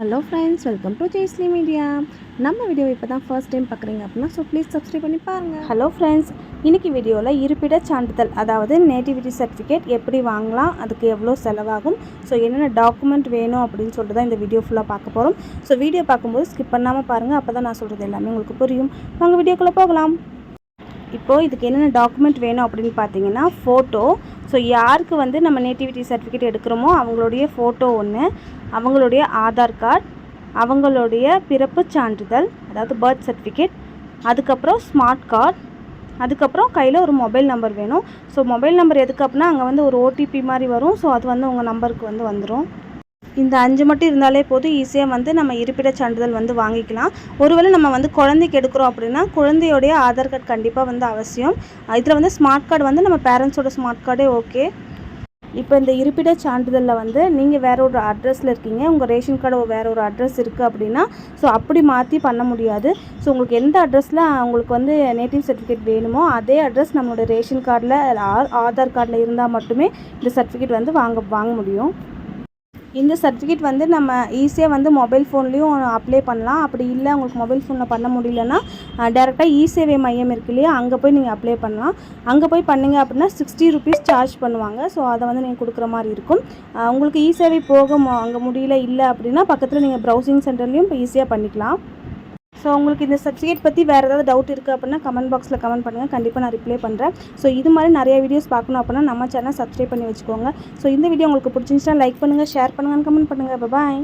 Hello friends welcome to ஜெய்ஸ்லி media நம்ம video இப்போ தான் ஃபர்ஸ்ட் டைம் பார்க்குறீங்க அப்படின்னா ஸோ ப்ளீஸ் சப்ஸ்கிரைப் பண்ணி பாருங்கள் ஹலோ ஃப்ரெண்ட்ஸ் இன்னைக்கு வீடியோவில் இருப்பிட சான்றிதழ் அதாவது நேட்டிவிட்டி சர்டிஃபிகேட் எப்படி வாங்கலாம் அதுக்கு எவ்வளோ செலவாகும் ஸோ என்னென்ன டாக்குமெண்ட் வேணும் அப்படின்னு சொல்லிட்டு தான் இந்த வீடியோ ஃபுல்லாக பார்க்க போகிறோம் ஸோ வீடியோ பார்க்கும்போது ஸ்கிப் பண்ணாமல் பாருங்கள் அப்போ தான் நான் சொல்கிறது எல்லாமே உங்களுக்கு புரியும். வாங்க வீடியோக்குள்ளே போகலாம். இப்போது இதுக்கு என்னென்ன டாக்குமெண்ட் வேணும் அப்படின்னு பார்த்தீங்கன்னா ஃபோட்டோ ஸோ யாருக்கு வந்து நம்ம நேட்டிவிட்டி சர்டிஃபிகேட் எடுக்கிறோமோ அவங்களுடைய ஃபோட்டோ ஒன்று அவங்களுடைய ஆதார் கார்டு அவங்களுடைய பிறப்புச் சான்றிதழ் அதாவது பர்த் சர்டிஃபிகேட் அதுக்கப்புறம் ஸ்மார்ட் கார்டு அதுக்கப்புறம் கையில் ஒரு மொபைல் நம்பர் வேணும். ஸோ மொபைல் நம்பர் எதுக்கு அப்படின்னா அங்கே வந்து ஒரு ஓடிபி மாதிரி வரும். ஸோ அது வந்து உங்கள் நம்பருக்கு வந்து வந்துடும் இந்த அஞ்சு மட்டும் இருந்தாலே போதும் ஈஸியாக வந்து நம்ம இருப்பிடச் சான்றிதழ் வந்து வாங்கிக்கலாம். ஒருவேளை நம்ம வந்து குழந்தைக்கு எடுக்கிறோம் அப்படின்னா குழந்தையோடைய ஆதார் கார்டு கண்டிப்பாக வந்து அவசியம். இதில் வந்து ஸ்மார்ட் கார்டு வந்து நம்ம பேரண்ட்ஸோட ஸ்மார்ட் கார்டே ஓகே இப்போ இந்த இருப்பிடச் சான்றிதழில் வந்து நீங்கள் வேற ஒரு அட்ரஸில் இருக்கீங்க உங்கள் ரேஷன் கார்டு வேறு ஒரு அட்ரஸ் இருக்குது அப்படின்னா ஸோ அப்படி மாற்றி பண்ண முடியாது. ஸோ உங்களுக்கு எந்த அட்ரஸில் உங்களுக்கு வந்து நேட்டிவ் சர்டிஃபிகேட் வேணுமோ அதே அட்ரஸ் நம்மளோட ரேஷன் கார்டில் ஆதார் கார்டில் இருந்தால் மட்டுமே இந்த சர்டிஃபிகேட் வந்து வாங்க வாங்க முடியும். இந்த சர்டிஃபிகேட் வந்து நம்ம ஈஸியாக வந்து மொபைல் ஃபோன்லேயும் அப்ளை பண்ணலாம். அப்படி இல்லை உங்களுக்கு மொபைல் ஃபோனில் பண்ண முடியலன்னா டேரெக்டாக இ சேவை மையம் இருக்கு இல்லையா? அங்கே போய் நீங்கள் அப்ளை பண்ணலாம். அங்கே போய் பண்ணிங்க அப்படின்னா சிக்ஸ்டி ருபீஸ் சார்ஜ் பண்ணுவாங்க. ஸோ அதை வந்து நீங்கள் கொடுக்குற மாதிரி இருக்கும். உங்களுக்கு இ சேவை போக மு- அங்கே முடியல இல்லை அப்படின்னா பக்கத்தில் நீங்கள் ப்ரௌசிங் சென்டர்லேயும் இப்போ ஈஸியாக பண்ணிக்கலாம். ஸோ உங்களுக்கு இந்த சர்டிஃபிகேட் பற்றி வேறு ஏதாவது டவுட் இருக்குது அப்படின்னா கமெண்ட் பாக்ஸில் கமெண்ட் பண்ணுங்கள் கண்டிப்பாக நான் ரிப்ளை பண்ணுறேன் ஸோ இது மாதிரி நிறைய வீடியோஸ் பார்க்கணும் அப்படின்னா நம்ம சேனல் சப்ஸ்கிரைப் பண்ணி வச்சுக்கோங்க. ஸோ இந்த வீடியோ உங்களுக்கு பிடிச்சிருந்துச்சுன்னா லைக் பண்ணுங்கள் ஷேர் பண்ணுங்கள் கமெண்ட் பண்ணுங்கள் பாய்